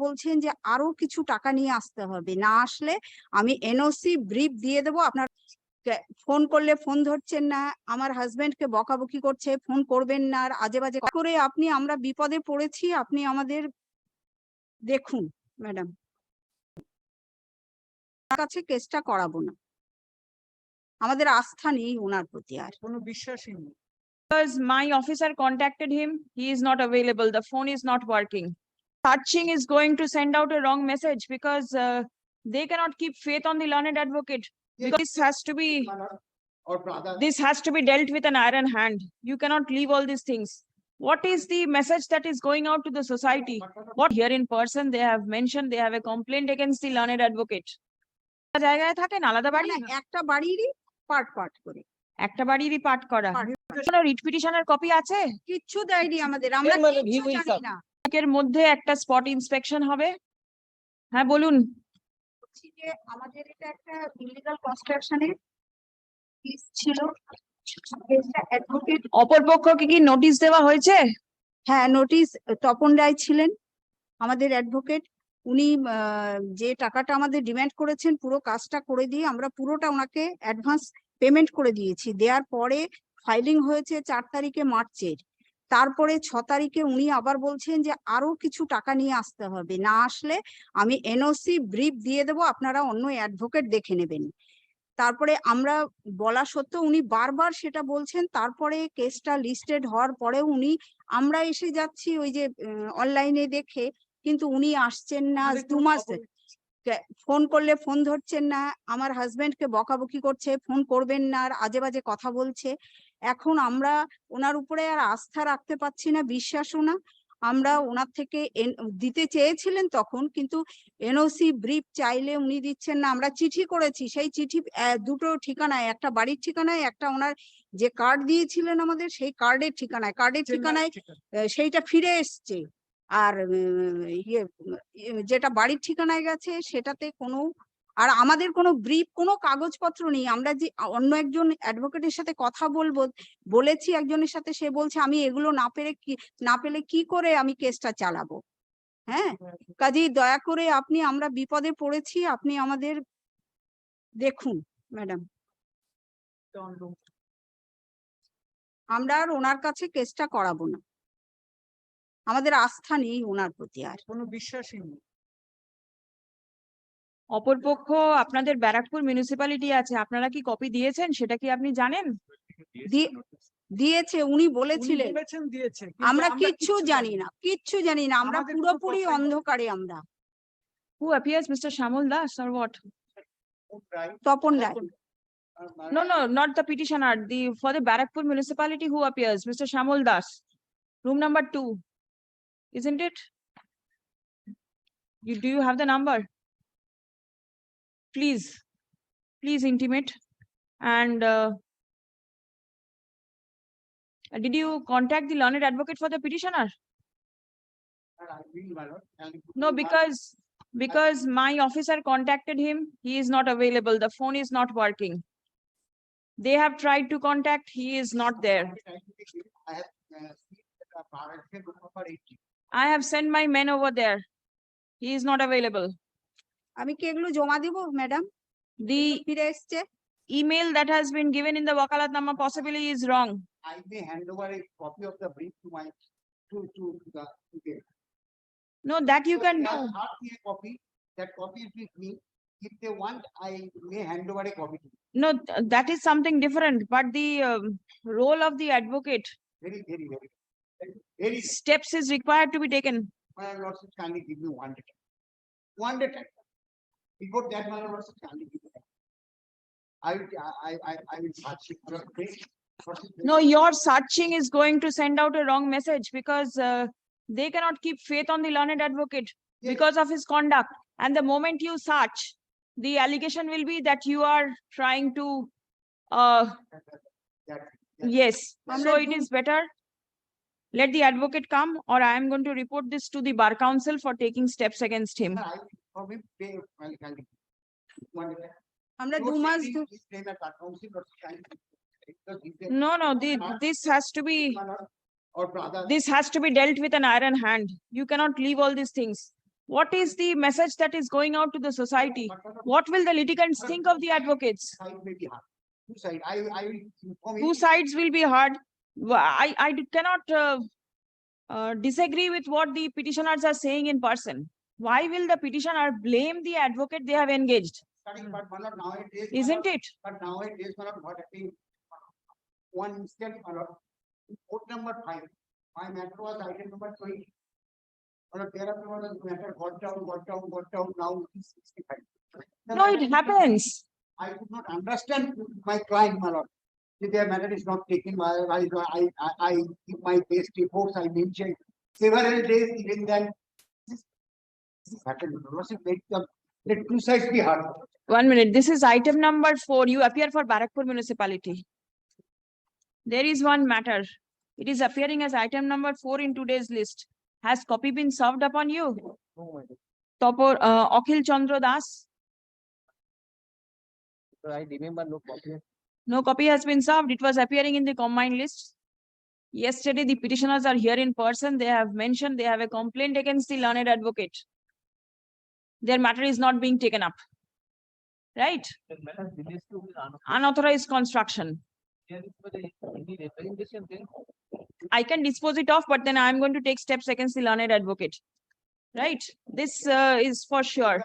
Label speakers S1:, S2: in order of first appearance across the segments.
S1: বলছেন যে আরও কিছু টাকা নিয়ে আসতে হবে। না আসলে আমি এনওসি ব্রিফ দিয়ে দেবো। আপনার ফোন করলে ফোন ধরছেন না। আমার হাজবেন্ড কে বকাবকি করছে ফোন করবেন না। আর আজে বাজে করে আপনি আমরা বিপদে পড়েছি। আপনি আমাদের দেখুন ম্যাডাম। কাছে কেসটা করাবো না। আমাদের আস্থা নেই ওনার প্রতি আর।
S2: কোনো বিশ্বাসই নেই।
S3: Because my officer contacted him, he is not available, the phone is not working. Searching is going to send out a wrong message because uh, they cannot keep faith on the learned advocate. Because this has to be,
S2: Or brother.
S3: this has to be dealt with an iron hand. You cannot leave all these things. What is the message that is going out to the society? What here in person, they have mentioned they have a complaint against the learned advocate. জায়গায় থাকেন আলাদা বাড়ি
S1: না, একটা বাড়িরই part part করে
S3: একটা বাড়িরই পাঠ করা
S1: পাঠ
S3: কোনো রিট পিটিশনের কপি আছে
S1: কিচ্ছু দেয়নি আমাদের আমরা
S2: মানে
S1: কিচ্ছু
S2: view is
S1: জানি
S2: up.
S1: না
S3: এর মধ্যে একটা স্পট ইন্সপেকশন হবে। হ্যাঁ বলুন।
S1: বলছি যে আমাদের এটা একটা ইলিগাল কনস্ট্রাকশনের কেস ছিল। অ্যাডভোকেট
S3: অপরপক্ষকে কি নোটিশ দেওয়া হয়েছে?
S1: হ্যাঁ নোটিশ তপন রায় ছিলেন আমাদের অ্যাডভোকেট উনি যে টাকাটা আমাদের ডিমান্ড করেছেন পুরো কাজটা করে দিয়ে আমরা পুরোটা ওনাকে অ্যাডভান্স পেমেন্ট করে দিয়েছি। দেওয়ার পরে ফাইলিং হয়েছে চার তারিখে মার্চের তারপরে ছ তারিখে উনি আবার বলছেন যে আরও কিছু টাকা নিয়ে আসতে হবে। না আসলে আমি এনওসি ব্রিফ দিয়ে দেবো আপনারা অন্য অ্যাডভোকেট দেখে নেবেন। তারপরে আমরা বলা সত্ত্বেও উনি বারবার সেটা বলছেন। তারপরে কেসটা লিস্টেড হওয়ার পরেও উনি আমরা এসে যাচ্ছি ওই যে অনলাইনে দেখে। কিন্তু উনি আসছেন না দু মাস ফোন করলে ফোন ধরছেন না। আমার হাজবেন্ড কে বকাবকি করছে ফোন করবেন না আর আজে বাজে কথা বলছে। এখন আমরা ওনার উপরে আর আস্থা রাখতে পারছি না বিশ্বাসও না। আমরা ওনার থেকে দিতে চেয়েছিলেন তখন কিন্তু এনওসি ব্রিফ চাইলে উনি দিচ্ছেন না। আমরা চিঠি করেছি সেই চিঠি দুটো ঠিকানায় একটা বাড়ির ঠিকানায় একটা ওনার যে কার্ড দিয়েছিলেন আমাদের সেই কার্ডের ঠিকানায়। কার্ডের ঠিকানায় সেইটা ফিরে এসছে। আর ইয়ে, যেটা বাড়ির ঠিকানায় গেছে সেটাতে কোনো আর আমাদের কোনো ব্রিফ কোনো কাগজপত্র নেই। আমরা যে অন্য একজন অ্যাডভোকেটের সাথে কথা বলব বলেছি একজনের সাথে সে বলছে আমি এগুলো না পেরে কি না পেলে কি করে আমি কেসটা চালাবো? হ্যাঁ? কাজেই দয়া করে আপনি আমরা বিপদে পড়েছি আপনি আমাদের দেখুন ম্যাডাম। আমরা আর ওনার কাছে কেসটা করাবো না। আমাদের আস্থা নেই ওনার প্রতি আর।
S2: কোনো বিশ্বাসই নেই।
S3: অপরপক্ষ আপনাদের ব্যারাকপুর মিউনিসিপ্যালিটি আছে আপনারা কি কপি দিয়েছেন? সেটা কি আপনি জানেন?
S1: দিয়ে দিয়েছে উনি বলেছিলেন।
S2: দিয়েছে
S1: আমরা কিচ্ছু জানি না কিচ্ছু জানি না আমরা পুরোপুরি অন্ধকারে আমরা।
S3: Who appears mister Shyamal Das or what?
S1: Tapan Ray.
S3: no no not the petitioner the for the barakpur municipality who appears mr shamol das? Room number 2 isn't it? You do you have the number? Please please intimate and uh, did you contact the learned advocate for the petitioner No, because, because my officer contacted him, he is not available, the phone is not working. They have tried to contact, he is not there.
S2: I have
S3: sent my men over there. He is not available.
S1: আমি কি এগুলো জমা দিব madam
S3: The
S1: ফিরে এসছে
S3: email that has been given in the Wakalatnama possibly is wrong.
S2: I may hand over a copy of the brief to my, to, to the, to them.
S3: No, that you
S2: So
S3: can
S2: they have
S3: do.
S2: asked me a copy, that copy is with me. If they want, I may hand over a copy to them.
S3: No, th- that is something different, but the um, role of the advocate,
S2: Very, very, very, very, very,
S3: steps is required to be taken.
S2: my lordship kindly give me one day. One day time. before that was I, I, I, I will search it.
S3: No, your searching is going to send out a wrong message because uh, they cannot keep faith on the learned advocate
S2: yes.
S3: because of his conduct. And the moment you search, the allegation will be that you are trying to. Uh,
S2: that, that, that,
S3: yes, so it is better. Let the advocate come, or I am going to report this to the bar council for taking steps against him no no
S2: this,
S3: this has to be this has to be dealt with an iron hand. You cannot leave all these things. What is the message that is going out to the society? What will the litigants think of the advocates?
S2: Two sides will
S3: two sides will be hard. I i cannot uh, uh, disagree with what the petitioners are saying in person. Why will the petitioner blame the advocate they have engaged?
S2: Starting, but Malad, nowadays.
S3: Isn't
S2: Malad,
S3: it?
S2: But nowadays, Malad, what happening? One instant, Malad, court number five, my matter was item number twenty. Malad, thereafter, Malad, matter got down, got down, got down, now it is sixty-five. The
S3: No, it happens.
S2: I could not understand my client, my lord. If their matter is not taken, I, I, I, I, I give my best reports, I mentioned several days, even then. This this happened, Lordship, let two sides be heard.
S3: One minute, this is item number four. You appear for Barakpur municipality. There is one matter. It is appearing as item number four in today's list. Has copy been served upon you? No, Topor, uh, Akhil Chandra Das,
S4: I remember no copy.
S3: no copy has been served. It was appearing in the combined list. Yesterday, the petitioners are here in person. They have mentioned they have a complaint against the learned advocate. Their matter is not being taken up. Right?
S4: Unauthorized-
S3: construction. I can dispose it off, but then I'm going to take steps against the learned advocate. Right? This uh, is for sure.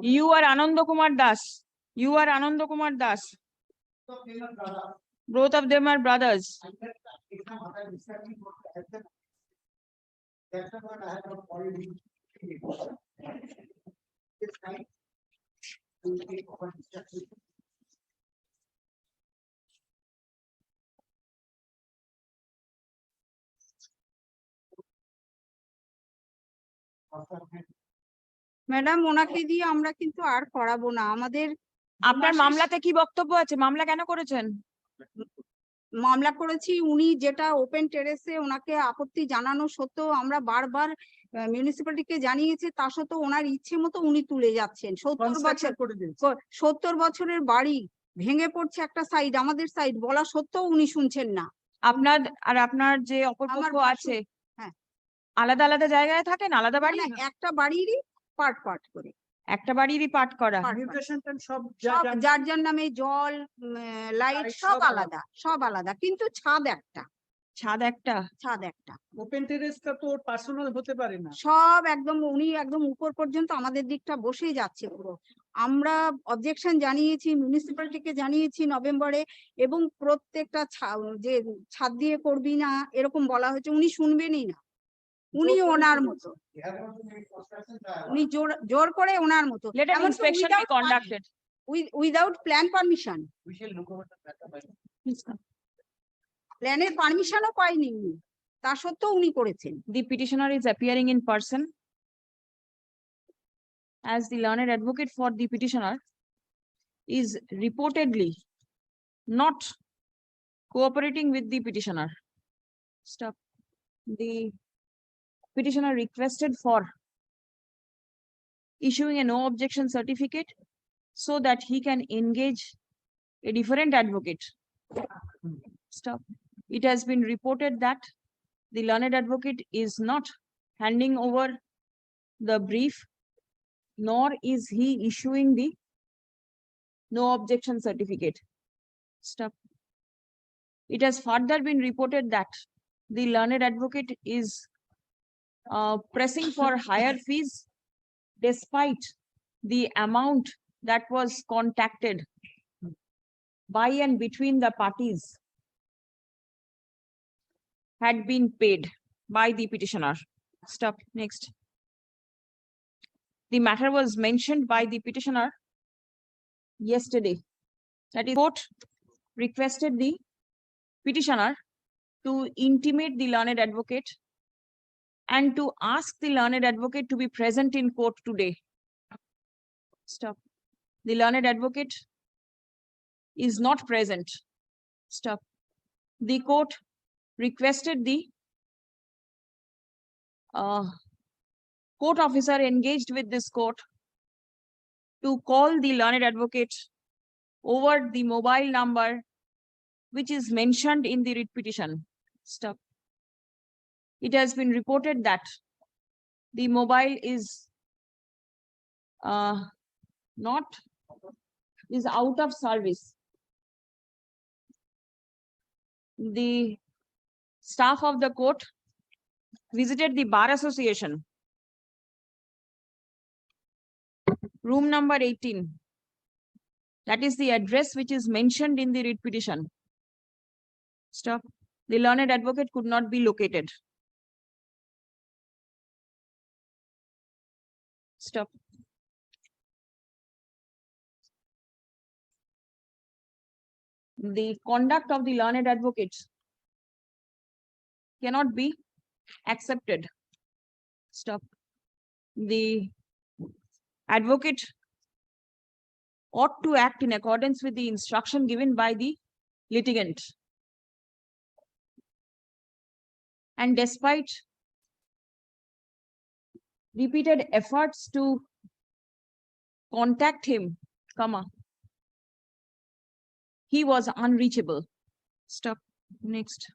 S3: You are Ananda Kumar Das. You are Ananda Kumar Das. both of them are brothers.
S1: Madam ওনাকে দিয়ে আমরা কিন্তু আর করাবো না। আমাদের
S3: আপনার মামলাতে কি বক্তব্য আছে? মামলা কেন করেছেন?
S1: মামলা করেছি উনি যেটা ওপেন টেরেসে ওনাকে আপত্তি জানানো সত্ত্বেও আমরা বারবার মিউনিসিপ্যালিটিকে জানিয়েছি তা সত্ত্বেও ওনার ইচ্ছে মতো উনি তুলে যাচ্ছেন। সত্তর বছর সত্তর বছরের বাড়ি ভেঙে পড়ছে একটা সাইড আমাদের সাইড বলা সত্ত্বেও উনি শুনছেন না।
S3: আপনার আর আপনার যে অপরপক্ষ আছে
S1: হ্যাঁ।
S3: আলাদা আলাদা জায়গায় থাকেন? আলাদা বাড়ি?
S1: একটা বাড়িরই পার্ট পার্ট করে।
S3: একটা বাড়িরই পাঠ করা।
S4: সব
S1: যার যার নামে জল লাইট সব আলাদা। সব আলাদা কিন্তু ছাদ একটা।
S3: ছাদ একটা।
S1: ছাদ একটা।
S4: ওপেন টেরেসটা তো পার্সোনাল হতে পারে না।
S1: সব একদম উনি একদম উপর পর্যন্ত আমাদের দিকটা বসেই যাচ্ছে পুরো। আমরা অবজেকশন জানিয়েছি মিউনিসিপ্যালিটিকে জানিয়েছি নভেম্বরে এবং প্রত্যেকটা ছা- যে ছাদ দিয়ে করবি না এরকম বলা হয়েছে উনি শুনবেনই না। উনি ওনার মতো। উনি জোর জোর করে ওনার মতো।
S3: Inspection be
S4: without plan permission
S1: প্ল্যানের পারমিশনও পাইনি উনি। তা সত্ত্বেও উনি করেছেন।
S3: The petitioner is appearing in person as the learned advocate for the petitioner is reportedly not cooperating with the petitioner. Stop. The petitioner requested for issuing a no objection certificate so that he can engage a different advocate. Stop. It has been reported that the learned advocate is not handing over the brief, nor is he issuing the no objection certificate. Stop. It has further been reported that the learned advocate is uh, pressing for higher fees despite the amount that was contacted by and between the parties had been paid by the petitioner. Stop, next. The matter was mentioned by the petitioner yesterday. That is, court requested the petitioner to intimate the learned advocate and to ask the learned advocate to be present in court today. Stop. The learned advocate is not present. Stop. The court requested the uh, court officer engaged with this court to call the learned advocate over the mobile number which is mentioned in the writ petition. Stop. It has been reported that the mobile is uh, not, is out of service. The staff of the court visited the Bar Association. Room number eighteen. That is the address which is mentioned in the writ petition. Stop. The learned advocate could not be located. Stop. The conduct of the learned advocates cannot be accepted. Stop. The advocate ought to act in accordance with the instruction given by the litigant. And despite repeated efforts to contact him, comma, he was unreachable. Stop. Next.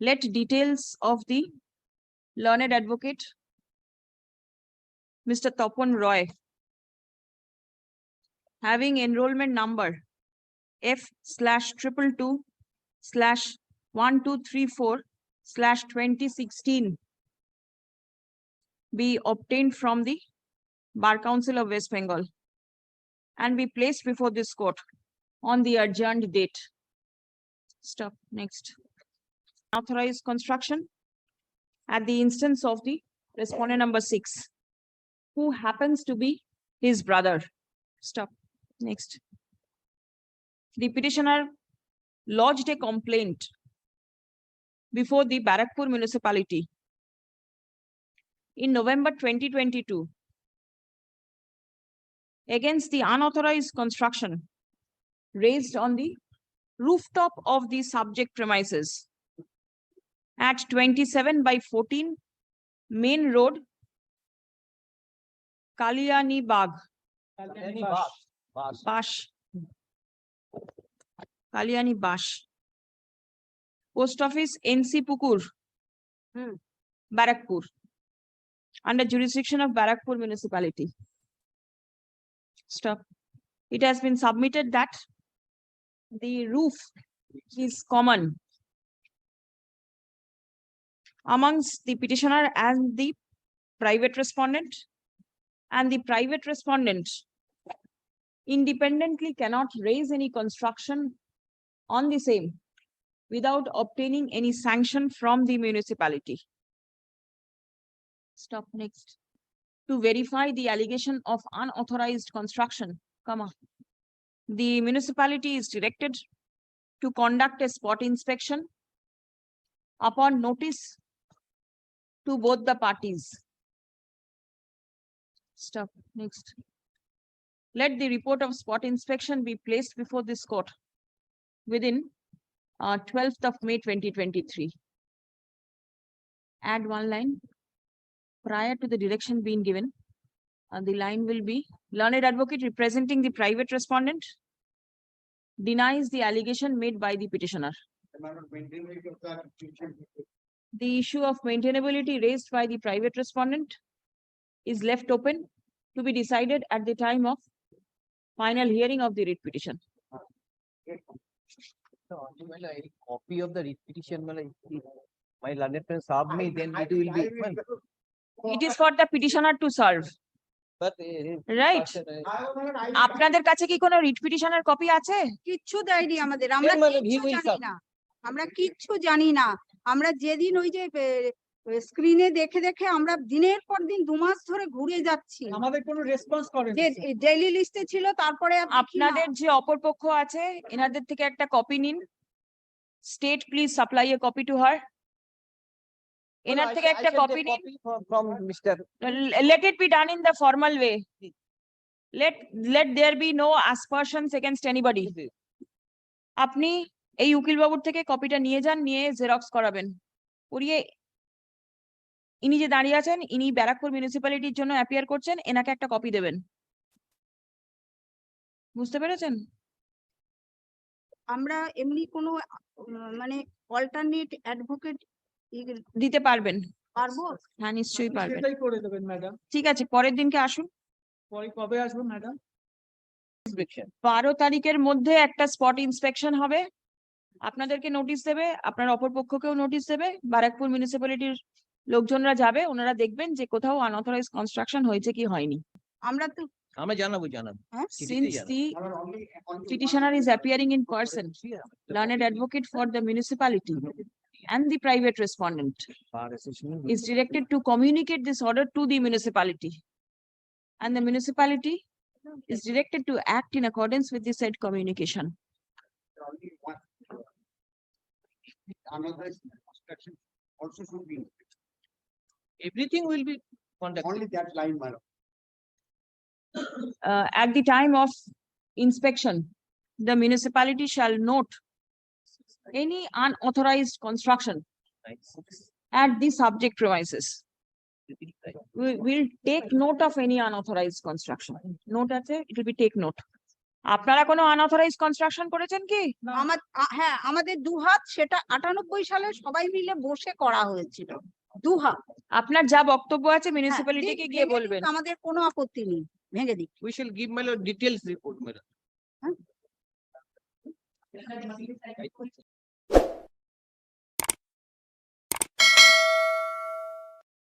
S3: Let details of the learned advocate, Mr. Tapan Roy, having enrollment number F slash triple two slash one two three four slash twenty sixteen be obtained from the Bar Council of West Bengal and be placed before this court on the adjourned date. Stop, next. Authorized construction at the instance of the respondent number six, who happens to be his brother. Stop, next. The petitioner lodged a complaint before the Barakpur municipality. In November twenty twenty-two against the unauthorized construction raised on the rooftop of the subject premises at twenty-seven by fourteen Main Road, Kalyani Bagh,
S4: Bash.
S3: Kalyani Bash. Post Office Pukur.
S1: Hmm.
S3: Barakpur. Under jurisdiction of Barakpur municipality. Stop. It has been submitted that the roof is common amongst the petitioner and the private respondent and the private respondent independently cannot raise any construction on the same without obtaining any sanction from the municipality. Stop next. To verify the allegation of unauthorized construction, comma. The municipality is directed to conduct a spot inspection upon notice to both the parties. Stop, next. Let the report of spot inspection be placed before this court within uh, twelfth of May twenty twenty-three. Add one line. Prior to the direction being given, uh, the line will be learned advocate representing the private respondent denies the allegation made by the petitioner.
S2: The
S3: issue of maintainability raised by the private respondent is left open to be decided at the time of final hearing of the writ petition.
S4: Copy of the petition, my learned friend serve me, then it will be.
S3: It is for the petitioner to serve,
S4: But. eh,
S3: right?
S4: person, eh,
S3: আপনাদের কাছে কি কোনো writ পিটিশনের copy আছে?
S1: কিচ্ছু দেয়নি আমাদের আমরা
S4: মানে
S1: কিচ্ছু জানি. না আমরা কিচ্ছু জানি না আমরা যেদিন ওই যে স্ক্রিনে দেখে দেখে আমরা দিনের পর দিন দু মাস ধরে ঘুরে যাচ্ছি।
S4: আমাদের কোনো রেসপন্স করে
S1: ডেইলি লিস্টে ছিল তারপরে না।
S3: আপনাদের যে অপরপক্ষ আছে এনাদের থেকে একটা কপি নিন। State please supply a copy to her এনার থেকে একটা কপি নিন।
S4: From Mr.
S3: let it be done in the formal way let let there be no aspersions against anybody আপনি এই উকিল বাবুর থেকে কপিটা নিয়ে যান নিয়ে জেরক্স করাবেন। করিয়ে ইনি যে দাঁড়িয়ে আছেন ইনি ব্যারাকপুর মিউনিসিপ্যালিটির জন্য অ্যাপিয়ার করছেন এনাকে একটা কপি দেবেন। বুঝতে পেরেছেন?
S1: আমরা এমনি কোনো মানে অল্টারনেট অ্যাডভোকেট
S3: দিতে পারবেন।
S1: পারব?
S3: হ্যাঁ নিশ্চয়ই পারবেন।
S5: সেটাই করে দেবেন ম্যাডাম
S3: ঠিক আছে পরের দিনকে আসুন।
S5: পরে কবে আসব ম্যাডাম
S3: বারো তারিখের মধ্যে একটা স্পট ইন্সপেকশন হবে। আপনাদেরকে নোটিশ দেবে আপনার অপরপক্ষকেও নোটিশ দেবে ব্যারাকপুর মিউনিসিপ্যালিটির লোকজনরা যাবে ওনারা দেখবেন যে কোথাও আনঅথরাইজ কনস্ট্রাকশন হয়েছে কি হয়নি
S1: আমরা তো
S4: আমরা জানাব জানাব
S1: হ্যাঁ
S3: since the petitioner is appearing in person learned advocate for the municipality and the private respondent is directed to communicate this order to the municipality. And the municipality is directed to act in accordance with the said communication.
S2: Also should be,
S4: Everything will be conducted.
S2: only that line, lord.
S3: Uh, at the time of inspection, the municipality shall note any unauthorized construction at the subject premises. We will take note of any unauthorized construction. Note আছে, it will be take note. আপনারা কোনো unauthorized construction করেছেন কি?
S1: আমার হ্যাঁ আমাদের দুহাত সেটা আটানব্বই সালে সবাই মিলে বসে করা হয়েছিল দুহাত
S3: আপনার যা বক্তব্য আছে
S1: হ্যাঁ,
S3: মিউনিসিপ্যালিটিকে গিয়ে বলবেন।
S1: আমাদের কোনো আপত্তি নেই ভেঙে দিক
S4: we shall give my lord report report.
S1: Huh?